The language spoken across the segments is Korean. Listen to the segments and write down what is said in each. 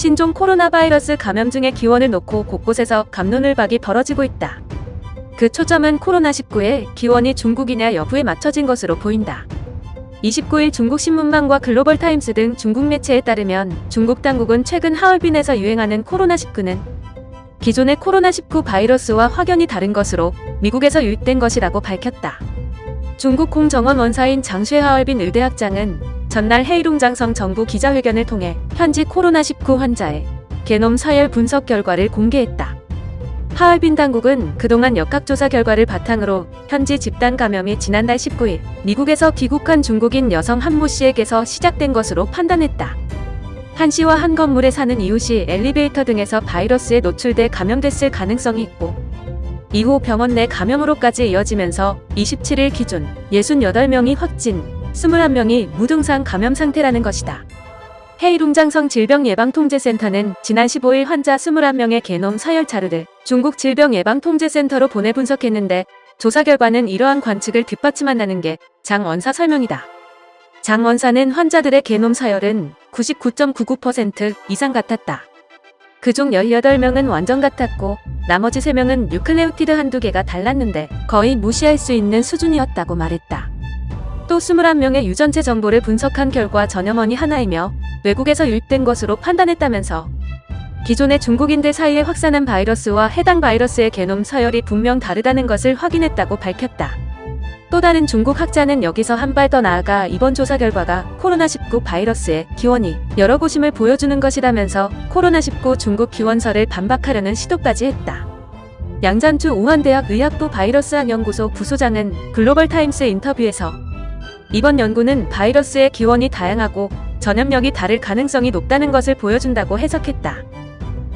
신종 코로나 바이러스 감염증의 기원을 놓고 곳곳에서 감론을박이 벌어지고 있다. 그 초점은 코로나19의 기원이 중국이냐 여부에 맞춰진 것으로 보인다. 29일 중국 신문망과 글로벌 타임스 등 중국 매체에 따르면 중국 당국은 최근 하얼빈에서 유행하는 코로나19는 기존의 코로나19 바이러스와 확연히 다른 것으로 미국에서 유입된 것이라고 밝혔다. 중국 공정원 원사인 장쉐 하얼빈 의대학장은 전날 헤이룽장성 정부 기자회견을 통해 현지 코로나19 환자의 게놈 서열 분석 결과를 공개했다. 하얼빈 당국은 그동안 역학조사 결과를 바탕으로 현지 집단 감염이 지난달 19일 미국에서 귀국한 중국인 여성 한모 씨에게서 시작된 것으로 판단했다. 한 씨와 한 건물에 사는 이웃이 엘리베이터 등에서 바이러스에 노출돼 감염됐을 가능성이 있고 이후 병원 내 감염으로까지 이어지면서 27일 기준 68명이 확진, 21명이 무증상 감염 상태라는 것이다. 헤이룽장성 질병예방통제센터는 지난 15일 환자 21명의 게놈 서열 자료를 중국 질병예방통제센터로 보내 분석했는데 조사 결과는 이러한 관측을 뒷받침한다는 게 장 원사 설명이다. 장 원사는 환자들의 게놈 서열은 99.99% 이상 같았다. 그중 18명은 완전 같았고 나머지 3명은 뉴클레오티드 한두 개가 달랐는데 거의 무시할 수 있는 수준이었다고 말했다. 또 21명의 유전체 정보를 분석한 결과 전염원이 하나이며 외국에서 유입된 것으로 판단했다면서 기존의 중국인들 사이에 확산한 바이러스와 해당 바이러스의 게놈 서열이 분명 다르다는 것을 확인했다고 밝혔다. 또 다른 중국 학자는 여기서 한 발 더 나아가 이번 조사 결과가 코로나19 바이러스의 기원이 여러 곳임을 보여주는 것이라면서 코로나19 중국 기원설을 반박하려는 시도까지 했다. 양잔주 우한대학 의학부 바이러스학 연구소 부소장은 글로벌 타임스 인터뷰에서 이번 연구는 바이러스의 기원이 다양하고 전염력이 다를 가능성이 높다는 것을 보여준다고 해석했다.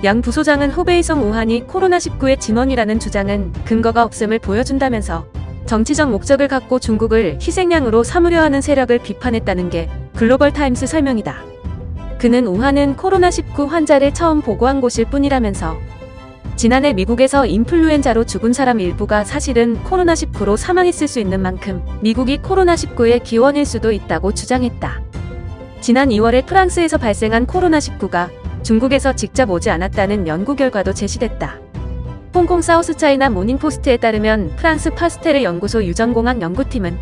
양 부소장은 후베이성 우한이 코로나19의 진원이라는 주장은 근거가 없음을 보여준다면서 정치적 목적을 갖고 중국을 희생양으로 삼으려 하는 세력을 비판했다는 게 글로벌 타임스 설명이다. 그는 우한은 코로나19 환자를 처음 보고한 곳일 뿐이라면서 지난해 미국에서 인플루엔자로 죽은 사람 일부가 사실은 코로나19로 사망했을 수 있는 만큼 미국이 코로나19의 기원일 수도 있다고 주장했다. 지난 2월에 프랑스에서 발생한 코로나19가 중국에서 직접 오지 않았다는 연구 결과도 제시됐다. 홍콩 사우스차이나 모닝포스트에 따르면 프랑스 파스테르 연구소 유전공학 연구팀은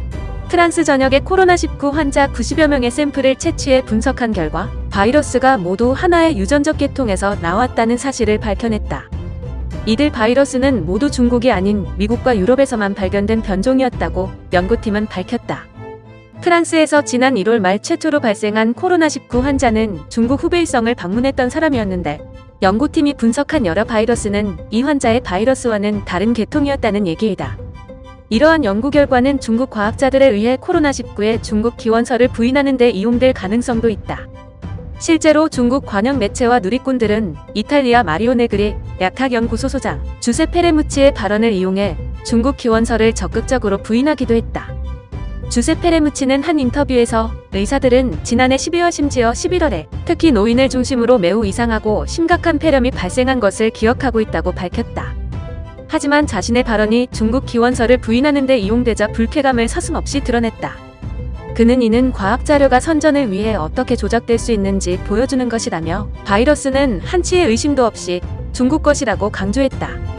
프랑스 전역의 코로나19 환자 90여 명의 샘플을 채취해 분석한 결과 바이러스가 모두 하나의 유전적 계통에서 나왔다는 사실을 밝혀냈다. 이들 바이러스는 모두 중국이 아닌 미국과 유럽에서만 발견된 변종이었다고 연구팀은 밝혔다. 프랑스에서 지난 1월 말 최초로 발생한 코로나19 환자는 중국 후베이성을 방문했던 사람이었는데 연구팀이 분석한 여러 바이러스는 이 환자의 바이러스와는 다른 계통이었다는 얘기이다. 이러한 연구 결과는 중국 과학자들에 의해 코로나19의 중국 기원설을 부인하는 데 이용될 가능성도 있다. 실제로 중국 관영 매체와 누리꾼들은 이탈리아 마리오네그리 약학연구소 소장 주세 페 레무치의 발언을 이용해 중국 기원설을 적극적으로 부인하기도 했다. 주세 페 레무치는 한 인터뷰에서 의사들은 지난해 12월 심지어 11월에 특히 노인을 중심으로 매우 이상하고 심각한 폐렴이 발생한 것을 기억하고 있다고 밝혔다. 하지만 자신의 발언이 중국 기원설을 부인하는 데 이용되자 불쾌감을 서슴없이 드러냈다. 그는 이는 과학 자료가 선전을 위해 어떻게 조작될 수 있는지 보여주는 것이라며 바이러스는 한치의 의심도 없이 중국 것이라고 강조했다.